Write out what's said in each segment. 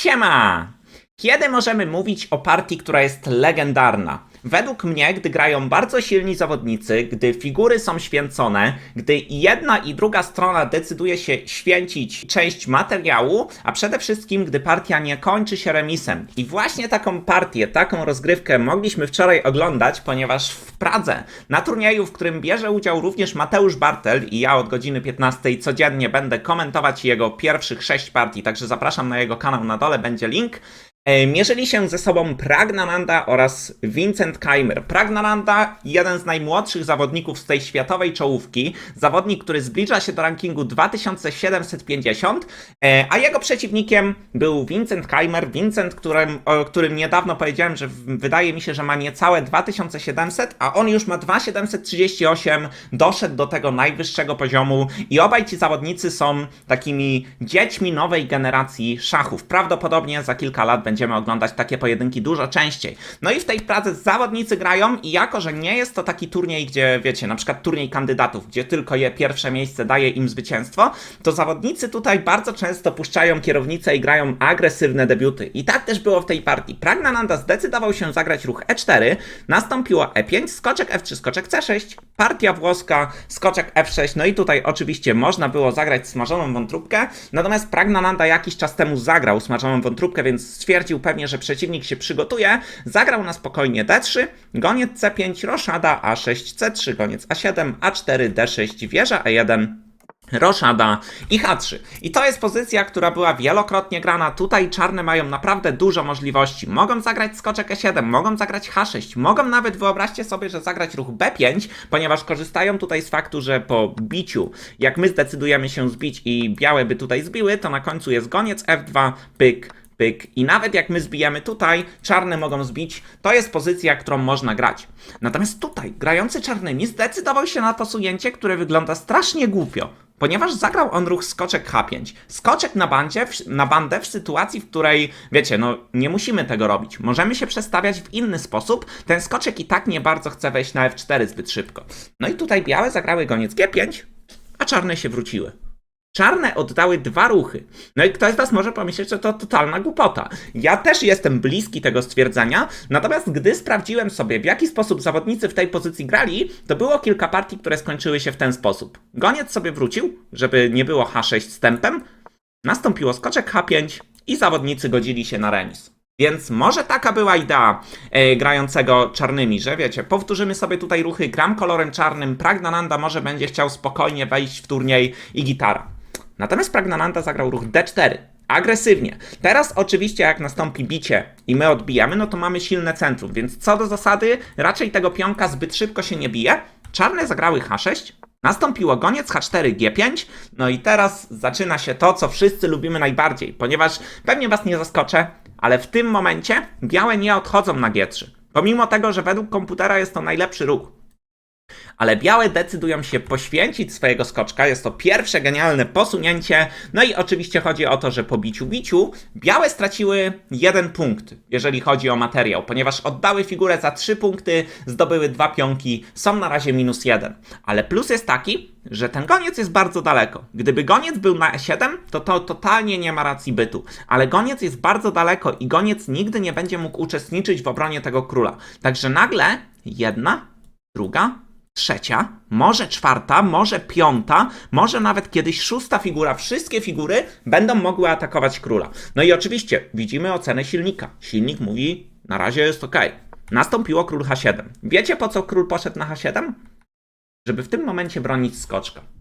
天嘛。Kiedy możemy mówić o partii, która jest legendarna? Według mnie, gdy grają bardzo silni zawodnicy, gdy figury są święcone, gdy jedna i druga strona decyduje się święcić część materiału, a przede wszystkim, gdy partia nie kończy się remisem. I właśnie taką partię, taką rozgrywkę mogliśmy wczoraj oglądać, ponieważ w Pradze, na turnieju, w którym bierze udział również Mateusz Bartel i ja od godziny 15 codziennie będę komentować jego pierwszych sześć partii, także zapraszam na jego kanał na dole, będzie link. Mierzyli się ze sobą Pragnananda oraz Vincent Keimer. Pragnananda, jeden z najmłodszych zawodników z tej światowej czołówki, zawodnik, który zbliża się do rankingu 2750, e, a jego przeciwnikiem był Vincent Keimer. Vincent, którym, o którym niedawno powiedziałem, że wydaje mi się, że ma niecałe 2700, a on już ma 2738, doszedł do tego najwyższego poziomu i obaj ci zawodnicy są takimi dziećmi nowej generacji szachów. Prawdopodobnie za kilka lat będziemy oglądać takie pojedynki dużo częściej. No i w tej pracy zawodnicy grają i jako, że nie jest to taki turniej, gdzie wiecie, na przykład turniej kandydatów, gdzie tylko je pierwsze miejsce daje im zwycięstwo, to zawodnicy tutaj bardzo często puszczają kierownicę i grają agresywne debiuty. I tak też było w tej partii. Pragnananda zdecydował się zagrać ruch E4, nastąpiło E5, skoczek F3, skoczek C6, partia włoska, skoczek F6, no i tutaj oczywiście można było zagrać smażoną wątróbkę, natomiast Pragnananda jakiś czas temu zagrał smażoną wątróbkę, więc stwierdził pewnie, że przeciwnik się przygotuje, zagrał na spokojnie D3, goniec C5, roszada A6, C3, goniec A7, A4, D6, wieża E1, Roszada i H3. I to jest pozycja, która była wielokrotnie grana. Tutaj czarne mają naprawdę dużo możliwości. Mogą zagrać skoczek E7, mogą zagrać H6, mogą nawet, wyobraźcie sobie, że zagrać ruch B5, ponieważ korzystają tutaj z faktu, że po biciu, jak my zdecydujemy się zbić i białe by tutaj zbiły, to na końcu jest goniec F2, pyk, pyk. I nawet jak my zbijemy tutaj, czarne mogą zbić, to jest pozycja, którą można grać. Natomiast tutaj, grający czarnymi zdecydował się na posunięcie, które wygląda strasznie głupio. Ponieważ zagrał on ruch skoczek H5. Skoczek na, bandzie, na bandę w sytuacji, w której, wiecie, no nie musimy tego robić. Możemy się przestawiać w inny sposób. Ten skoczek i tak nie bardzo chce wejść na F4 zbyt szybko. No i tutaj białe zagrały goniec G5, a czarne się wróciły. Czarne oddały dwa ruchy. No i ktoś z Was może pomyśleć, że to totalna głupota. Ja też jestem bliski tego stwierdzenia, natomiast gdy sprawdziłem sobie, w jaki sposób zawodnicy w tej pozycji grali, to było kilka partii, które skończyły się w ten sposób. Goniec sobie wrócił, żeby nie było H6 z tempem, nastąpiło skoczek H5 i zawodnicy godzili się na remis. Więc może taka była idea e, grającego czarnymi, że wiecie, powtórzymy sobie tutaj ruchy, gram kolorem czarnym, Pragnananda może będzie chciał spokojnie wejść w turniej i gitara. Natomiast Pragnananda zagrał ruch D4. Agresywnie. Teraz oczywiście jak nastąpi bicie i my odbijamy, no to mamy silne centrum, więc co do zasady raczej tego pionka zbyt szybko się nie bije. Czarne zagrały H6, Nastąpiło goniec H4, G5, no i teraz zaczyna się to, co wszyscy lubimy najbardziej, ponieważ pewnie was nie zaskoczę, ale w tym momencie białe nie odchodzą na G3. Pomimo tego, że według komputera jest to najlepszy ruch. Ale białe decydują się poświęcić swojego skoczka. Jest to pierwsze genialne posunięcie. No i oczywiście chodzi o to, że po biciu biciu białe straciły jeden punkt, jeżeli chodzi o materiał, ponieważ oddały figurę za trzy punkty, zdobyły dwa pionki, są na razie minus jeden. Ale plus jest taki, że ten goniec jest bardzo daleko. Gdyby goniec był na E7, to to totalnie nie ma racji bytu. Ale goniec jest bardzo daleko i goniec nigdy nie będzie mógł uczestniczyć w obronie tego króla. Także nagle jedna, druga, trzecia, może czwarta, może piąta, może nawet kiedyś szósta figura, wszystkie figury będą mogły atakować króla. No i oczywiście widzimy ocenę silnika. Silnik mówi, na razie jest ok. Nastąpiło król H7. Wiecie po co król poszedł na H7? Żeby w tym momencie bronić skoczka.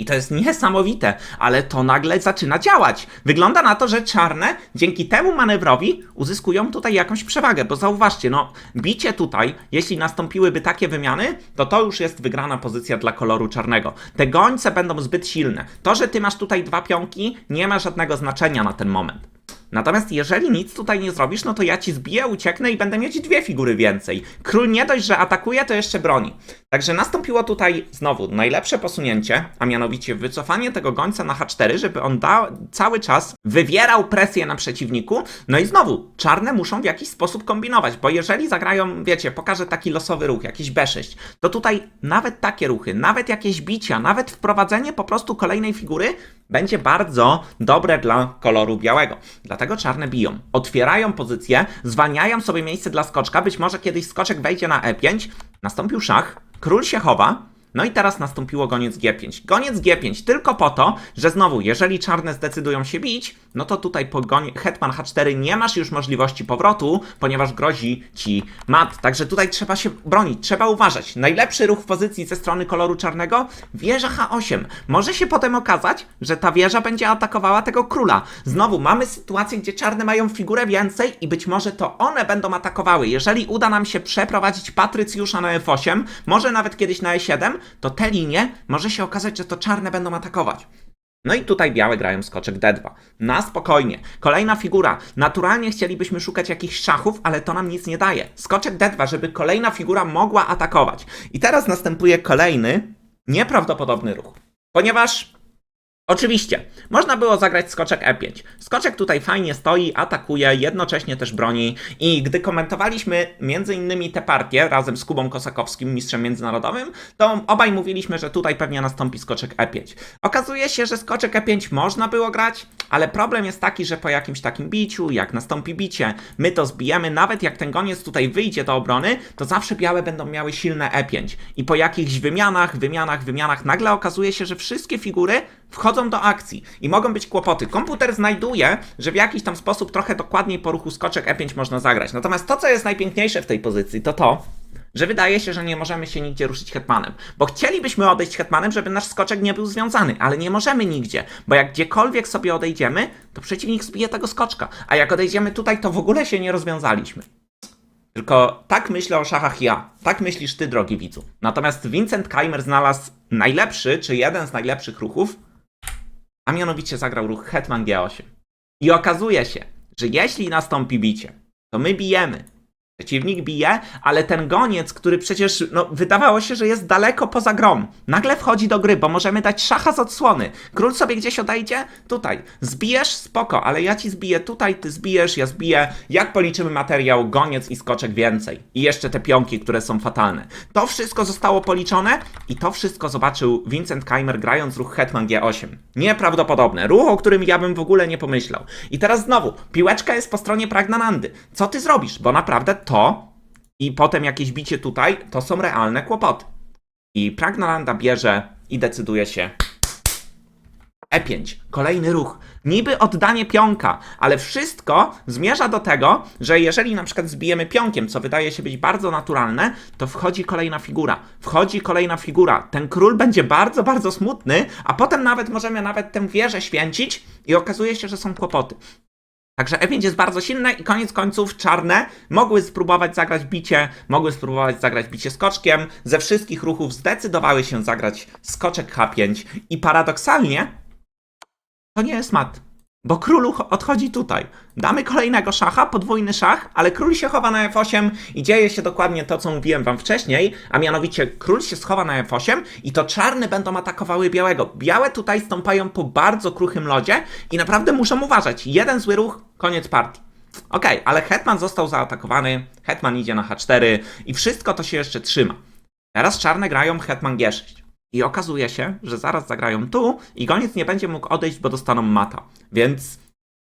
I to jest niesamowite, ale to nagle zaczyna działać. Wygląda na to, że czarne dzięki temu manewrowi uzyskują tutaj jakąś przewagę, bo zauważcie, no, bicie tutaj, jeśli nastąpiłyby takie wymiany, to to już jest wygrana pozycja dla koloru czarnego. Te gońce będą zbyt silne. To, że ty masz tutaj dwa pionki, nie ma żadnego znaczenia na ten moment. Natomiast jeżeli nic tutaj nie zrobisz, no to ja ci zbiję, ucieknę i będę mieć dwie figury więcej. Król nie dość, że atakuje, to jeszcze broni. Także nastąpiło tutaj znowu najlepsze posunięcie, a mianowicie wycofanie tego gońca na H4, żeby on da, cały czas wywierał presję na przeciwniku. No i znowu, czarne muszą w jakiś sposób kombinować, bo jeżeli zagrają, wiecie, pokażę taki losowy ruch, jakiś B6, to tutaj nawet takie ruchy, nawet jakieś bicia, nawet wprowadzenie po prostu kolejnej figury będzie bardzo dobre dla koloru białego. Dlatego dlatego czarne biją. Otwierają pozycję, zwalniają sobie miejsce dla skoczka, być może kiedyś skoczek wejdzie na E5, nastąpił szach, król się chowa, no i teraz nastąpiło goniec G5. Goniec G5 tylko po to, że znowu, jeżeli czarne zdecydują się bić, no to tutaj po gonie, hetman H4 nie masz już możliwości powrotu, ponieważ grozi ci mat. Także tutaj trzeba się bronić, trzeba uważać. Najlepszy ruch w pozycji ze strony koloru czarnego, wieża H8. Może się potem okazać, że ta wieża będzie atakowała tego króla. Znowu mamy sytuację, gdzie czarne mają figurę więcej i być może to one będą atakowały. Jeżeli uda nam się przeprowadzić Patrycjusza na F8, może nawet kiedyś na E7, to te linie może się okazać, że to czarne będą atakować. No i tutaj białe grają skoczek D2. Na spokojnie. Kolejna figura. Naturalnie chcielibyśmy szukać jakichś szachów, ale to nam nic nie daje. Skoczek D2, żeby kolejna figura mogła atakować. I teraz następuje kolejny nieprawdopodobny ruch. Ponieważ Oczywiście, można było zagrać skoczek E5. Skoczek tutaj fajnie stoi, atakuje, jednocześnie też broni i gdy komentowaliśmy między innymi tę partię razem z Kubą Kosakowskim, mistrzem międzynarodowym, to obaj mówiliśmy, że tutaj pewnie nastąpi skoczek E5. Okazuje się, że skoczek E5 można było grać, ale problem jest taki, że po jakimś takim biciu, jak nastąpi bicie, my to zbijemy, nawet jak ten goniec tutaj wyjdzie do obrony, to zawsze białe będą miały silne E5. I po jakichś wymianach, wymianach, wymianach, nagle okazuje się, że wszystkie figury wchodzą do akcji i mogą być kłopoty. Komputer znajduje, że w jakiś tam sposób trochę dokładniej po ruchu skoczek E5 można zagrać. Natomiast to, co jest najpiękniejsze w tej pozycji, to to, że wydaje się, że nie możemy się nigdzie ruszyć hetmanem. Bo chcielibyśmy odejść hetmanem, żeby nasz skoczek nie był związany, ale nie możemy nigdzie, bo jak gdziekolwiek sobie odejdziemy, to przeciwnik zbije tego skoczka. A jak odejdziemy tutaj, to w ogóle się nie rozwiązaliśmy. Tylko tak myślę o szachach ja. Tak myślisz ty, drogi widzu. Natomiast Vincent Keimer znalazł najlepszy, czy jeden z najlepszych ruchów, a mianowicie zagrał ruch Hetman G8. I okazuje się, że jeśli nastąpi bicie, to my bijemy. Przeciwnik bije, ale ten goniec, który przecież no, wydawało się, że jest daleko poza grą, nagle wchodzi do gry, bo możemy dać szacha z odsłony. Król sobie gdzieś odejdzie? Tutaj. Zbijesz? Spoko, ale ja ci zbiję tutaj, ty zbijesz, ja zbiję. Jak policzymy materiał, goniec i skoczek więcej. I jeszcze te pionki, które są fatalne. To wszystko zostało policzone i to wszystko zobaczył Vincent Keimer grając ruch Hetman G8. Nieprawdopodobne. Ruch, o którym ja bym w ogóle nie pomyślał. I teraz znowu, piłeczka jest po stronie Pragnanandy. Co ty zrobisz? Bo naprawdę to i potem jakieś bicie tutaj, to są realne kłopoty. I Pragnalanda bierze i decyduje się E5, kolejny ruch. Niby oddanie pionka, ale wszystko zmierza do tego, że jeżeli na przykład zbijemy pionkiem, co wydaje się być bardzo naturalne, to wchodzi kolejna figura. Wchodzi kolejna figura. Ten król będzie bardzo, bardzo smutny, a potem nawet możemy nawet tę wieżę święcić i okazuje się, że są kłopoty. Także E5 jest bardzo silne i koniec końców czarne mogły spróbować zagrać bicie, mogły spróbować zagrać bicie skoczkiem. Ze wszystkich ruchów zdecydowały się zagrać skoczek H5 i paradoksalnie to nie jest mat. Bo król odchodzi tutaj. Damy kolejnego szacha, podwójny szach, ale król się chowa na F8 i dzieje się dokładnie to, co mówiłem wam wcześniej, a mianowicie król się schowa na F8 i to czarne będą atakowały białego. Białe tutaj stąpają po bardzo kruchym lodzie i naprawdę muszą uważać. Jeden zły ruch, koniec partii. Okej, ale hetman został zaatakowany, hetman idzie na H4 i wszystko to się jeszcze trzyma. Teraz czarne grają hetman G6. I okazuje się, że zaraz zagrają tu i goniec nie będzie mógł odejść, bo dostaną mata. Więc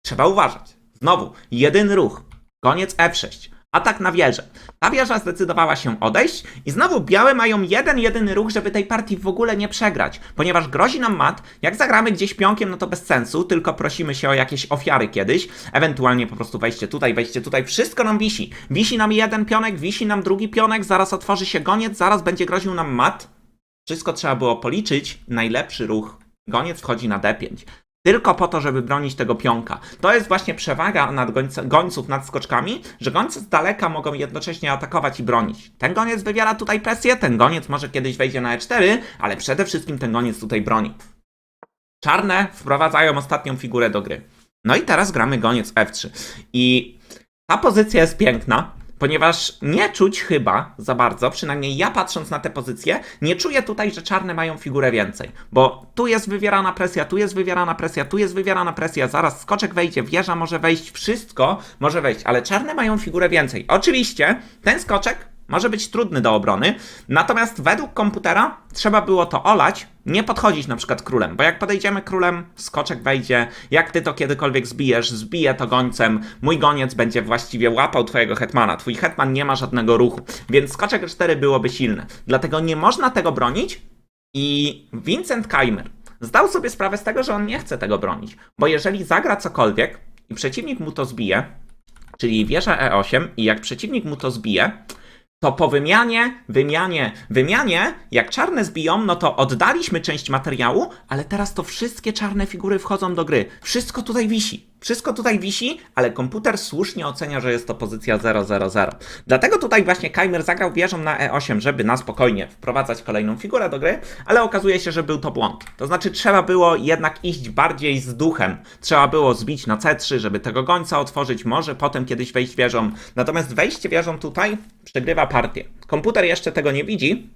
trzeba uważać. Znowu, jedyny ruch. Goniec F6. Atak na wieżę. Ta wieża zdecydowała się odejść i znowu białe mają jeden, jedyny ruch, żeby tej partii w ogóle nie przegrać. Ponieważ grozi nam mat, jak zagramy gdzieś pionkiem, no to bez sensu, tylko prosimy się o jakieś ofiary kiedyś. Ewentualnie po prostu wejście tutaj, wejście tutaj. Wszystko nam wisi. Wisi nam jeden pionek, wisi nam drugi pionek, zaraz otworzy się goniec, zaraz będzie groził nam mat. Wszystko trzeba było policzyć. Najlepszy ruch. Goniec wchodzi na D5. Tylko po to, żeby bronić tego pionka. To jest właśnie przewaga nad gońca, gońców nad skoczkami, że gońce z daleka mogą jednocześnie atakować i bronić. Ten goniec wywiera tutaj presję, ten goniec może kiedyś wejdzie na E4, ale przede wszystkim ten goniec tutaj broni. Czarne wprowadzają ostatnią figurę do gry. No i teraz gramy goniec F3. I ta pozycja jest piękna, ponieważ nie czuć chyba za bardzo, przynajmniej ja patrząc na tę pozycję, nie czuję tutaj, że czarne mają figurę więcej. Bo tu jest wywierana presja, tu jest wywierana presja, tu jest wywierana presja, zaraz skoczek wejdzie, wieża może wejść, wszystko może wejść, ale czarne mają figurę więcej. Oczywiście ten skoczek może być trudny do obrony, natomiast według komputera trzeba było to olać, nie podchodzić na przykład królem, bo jak podejdziemy królem, skoczek wejdzie, jak ty to kiedykolwiek zbijesz, zbije to gońcem, mój goniec będzie właściwie łapał twojego hetmana, twój hetman nie ma żadnego ruchu, więc skoczek 4 byłoby silny, dlatego nie można tego bronić i Vincent Keimer zdał sobie sprawę z tego, że on nie chce tego bronić, bo jeżeli zagra cokolwiek i przeciwnik mu to zbije, czyli wieża E8 i jak przeciwnik mu to zbije, to po wymianie, wymianie, wymianie, jak czarne zbiją, no to oddaliśmy część materiału, ale teraz to wszystkie czarne figury wchodzą do gry. Wszystko tutaj wisi. Wszystko tutaj wisi, ale komputer słusznie ocenia, że jest to pozycja 000. Dlatego tutaj właśnie Keimer zagrał wieżą na E8, żeby na spokojnie wprowadzać kolejną figurę do gry, ale okazuje się, że był to błąd. To znaczy trzeba było jednak iść bardziej z duchem. Trzeba było zbić na C3, żeby tego gońca otworzyć, może potem kiedyś wejść wieżą. Natomiast wejście wieżą tutaj przegrywa partię. Komputer jeszcze tego nie widzi,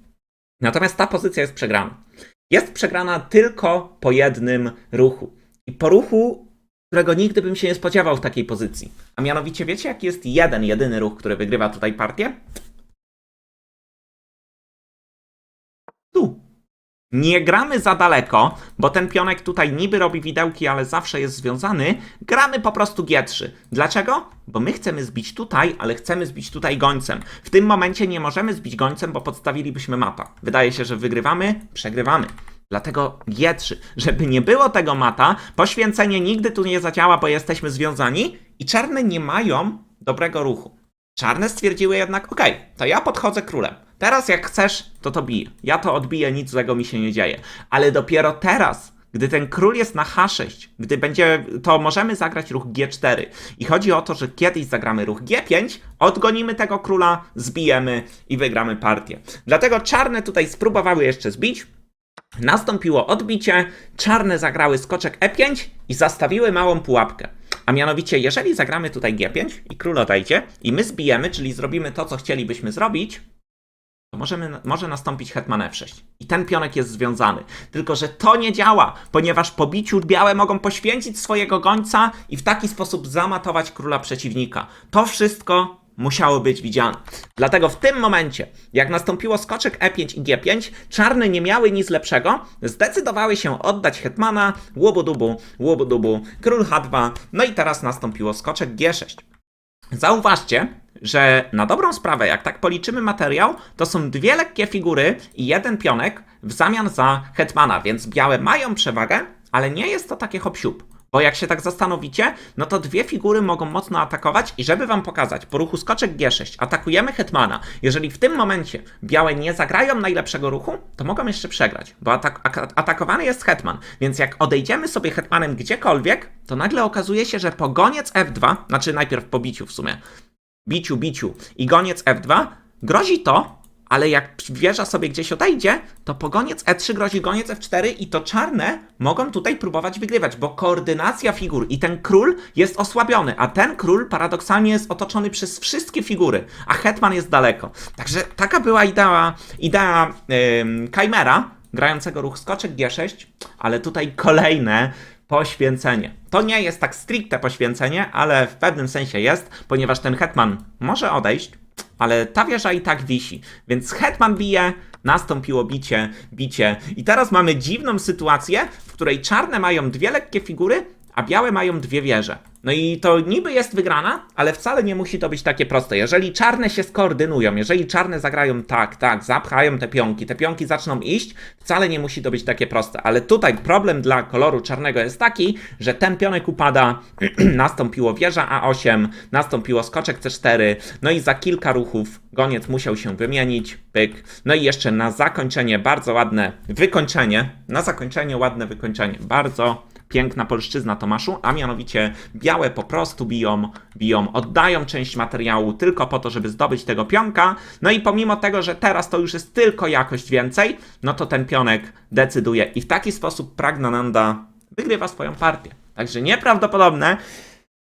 natomiast ta pozycja jest przegrana. Jest przegrana tylko po jednym ruchu. I po ruchu którego nigdy bym się nie spodziewał w takiej pozycji. A mianowicie wiecie, jaki jest jeden, jedyny ruch, który wygrywa tutaj partię? Tu. Nie gramy za daleko, bo ten pionek tutaj niby robi widełki, ale zawsze jest związany. Gramy po prostu G3. Dlaczego? Bo my chcemy zbić tutaj, ale chcemy zbić tutaj gońcem. W tym momencie nie możemy zbić gońcem, bo podstawilibyśmy mata. Wydaje się, że wygrywamy, przegrywamy. Dlatego G3, żeby nie było tego mata, poświęcenie nigdy tu nie zadziała, bo jesteśmy związani i czarne nie mają dobrego ruchu. Czarne stwierdziły jednak, okej, to ja podchodzę królem. Teraz jak chcesz, to to biję. Ja to odbiję, nic złego mi się nie dzieje. Ale dopiero teraz, gdy ten król jest na H6, gdy będzie, to możemy zagrać ruch G4. I chodzi o to, że kiedyś zagramy ruch G5, odgonimy tego króla, zbijemy i wygramy partię. Dlatego czarne tutaj spróbowały jeszcze zbić, Nastąpiło odbicie, czarne zagrały skoczek E5 i zastawiły małą pułapkę. A mianowicie, jeżeli zagramy tutaj G5 i król odejdzie i my zbijemy, czyli zrobimy to, co chcielibyśmy zrobić, to możemy, może nastąpić hetman F6. I ten pionek jest związany. Tylko, że to nie działa, ponieważ po biciu białe mogą poświęcić swojego gońca i w taki sposób zamatować króla przeciwnika. To wszystko musiało być widziane. Dlatego w tym momencie, jak nastąpiło skoczek E5 i G5, czarne nie miały nic lepszego, zdecydowały się oddać hetmana, łobudubu, łobudubu, król H2, no i teraz nastąpiło skoczek G6. Zauważcie, że na dobrą sprawę, jak tak policzymy materiał, to są dwie lekkie figury i jeden pionek w zamian za hetmana, więc białe mają przewagę, ale nie jest to takie hop bo jak się tak zastanowicie, no to dwie figury mogą mocno atakować i żeby wam pokazać, po ruchu skoczek G6 atakujemy hetmana. Jeżeli w tym momencie białe nie zagrają najlepszego ruchu, to mogą jeszcze przegrać, bo atak atakowany jest hetman. Więc jak odejdziemy sobie hetmanem gdziekolwiek, to nagle okazuje się, że po goniec F2, znaczy najpierw po biciu w sumie, biciu, biciu i goniec F2, grozi to, ale jak wieża sobie gdzieś odejdzie, to po goniec E3 grozi goniec F4 i to czarne mogą tutaj próbować wygrywać, bo koordynacja figur i ten król jest osłabiony, a ten król paradoksalnie jest otoczony przez wszystkie figury, a hetman jest daleko. Także taka była idea, idea yy, Kaimera, grającego ruch skoczek G6, ale tutaj kolejne poświęcenie. To nie jest tak stricte poświęcenie, ale w pewnym sensie jest, ponieważ ten hetman może odejść, ale ta wieża i tak wisi. Więc hetman bije, nastąpiło bicie, bicie. I teraz mamy dziwną sytuację, w której czarne mają dwie lekkie figury, a białe mają dwie wieże. No i to niby jest wygrana, ale wcale nie musi to być takie proste. Jeżeli czarne się skoordynują, jeżeli czarne zagrają tak, tak, zapchają te pionki, te pionki zaczną iść, wcale nie musi to być takie proste. Ale tutaj problem dla koloru czarnego jest taki, że ten pionek upada, nastąpiło wieża A8, nastąpiło skoczek C4, no i za kilka ruchów goniec musiał się wymienić, pyk. No i jeszcze na zakończenie bardzo ładne wykończenie, na zakończenie ładne wykończenie, bardzo piękna polszczyzna Tomaszu, a mianowicie białe po prostu biją, biją, oddają część materiału tylko po to, żeby zdobyć tego pionka. No i pomimo tego, że teraz to już jest tylko jakość więcej, no to ten pionek decyduje i w taki sposób Pragnananda wygrywa swoją partię. Także nieprawdopodobne.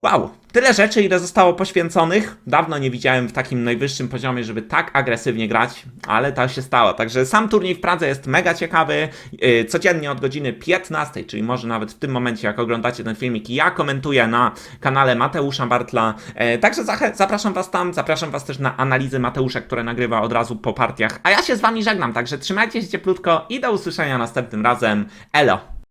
Wow, tyle rzeczy, ile zostało poświęconych. Dawno nie widziałem w takim najwyższym poziomie, żeby tak agresywnie grać, ale tak się stało. Także sam turniej w Pradze jest mega ciekawy. Yy, Codziennie od godziny 15, czyli może nawet w tym momencie, jak oglądacie ten filmik, ja komentuję na kanale Mateusza Bartla. E, Także zapraszam Was tam, zapraszam Was też na analizy Mateusza, które nagrywa od razu po partiach. A ja się z Wami żegnam, także trzymajcie się cieplutko i do usłyszenia następnym razem. Elo!